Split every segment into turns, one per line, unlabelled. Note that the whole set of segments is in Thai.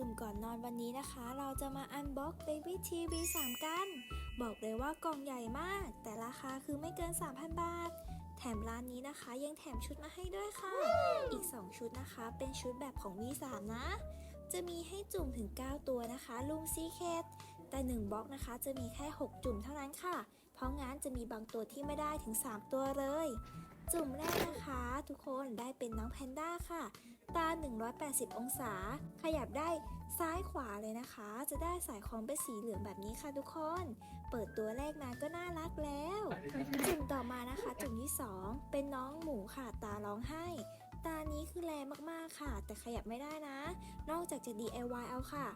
จุ่มก่อนนอนวันนี้นะคะ เราจะมาอันบ็อก Baby TV 3 กัน บอกเลยว่ากล่องใหญ่มาก แต่ราคาคือไม่เกิน 3,000 บาท แถมร้านนี้นะคะยังแถมชุดมาให้ด้วยค่ะ อีก 2 ชุดนะคะ เป็นชุดแบบของ V3 นะ จะมีให้จุ่มถึง 9 ตัวนะคะลุงซีเคทแต่ 1บล็อกนะคะ จะมีแค่ 6 จุ่มเท่านั้นค่ะ เพราะงั้นจะมีบางตัวที่ไม่ได้ถึง 3 ตัวเลย จุ่มแรกนะคะ ทุกคนได้เป็นน้องแพนด้าค่ะ ตา 180 องศา ขยับได้ซ้ายขวาเลยนะคะ จะได้สายคล้องเป็นสีเหลืองแบบนี้ค่ะทุกคน เปิดตัวแรกมาก็น่ารักแล้ว จุ่มต่อมานะคะ จุ่มที่ 2 เป็นน้องหมูค่ะ ตาร้องไห้ ตานี้คือแรงมากๆค่ะ แต่ขยับไม่ได้นะ นอกจากจะ DIY เอาค่ะ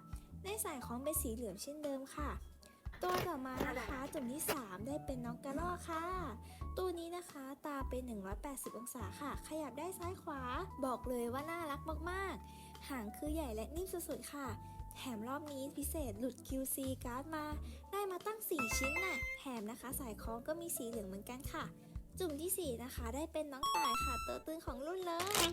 ได้สายคล้องเป็นสีเหลืองเช่นเดิมค่ะ ตัวต่อมานะคะจุ่มที่ 3 ได้เป็นน้องกระรอกค่ะ ตัวนี้นะคะตาเป็น 180 องศาค่ะ ขยับได้ซ้ายขวา บอกเลยว่าน่ารักมากๆ หางคือใหญ่และนิ่มสุดๆค่ะ แถมรอบนี้พิเศษหลุด QC การ์ดมา ได้มาตั้ง 4 ชิ้นน่ะ แถมนะคะสายคล้องก็มีสีเหลืองเหมือนกันค่ะ จุ่มทีสี่4 นะคะ ได้เป็นน้องต่ายค่ะ ตัวตึงของรุ่นเลย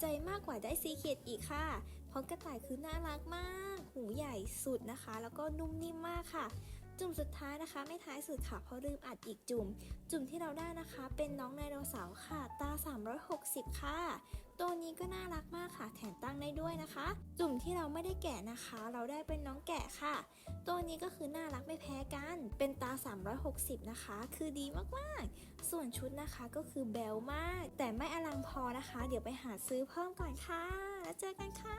ใจมากกว่าได้ซีเคียดอีกค่ะ เพราะกระต่ายคือน่ารักมาก หูใหญ่สุดนะคะ แล้วก็นุ่มนิ่มมากค่ะ จุ่มสุดท้ายนะคะ ไม่ท้ายสุดค่ะเพราะลืมอัดอีกจุ่ม จุ่มที่เราได้นะคะ เป็นน้องไดโนเสาร์ค่ะ ตา 360 ค่ะ ตัวนี้ก็น่ารักมาก แถมตั้งได้ด้วยนะคะ จุ่มที่เราไม่ได้แกะนะคะ เราได้เป็นน้องแกะค่ะ ตัวนี้ก็คือน่ารักไม่แพ้กัน เป็นตา 360 นะคะ คือดีมากๆ ส่วนชุดนะคะก็คือแบลมาก แต่ไม่อลังพอนะคะ เดี๋ยวไปหาซื้อเพิ่มก่อนค่ะ แล้วเจอกันค่ะ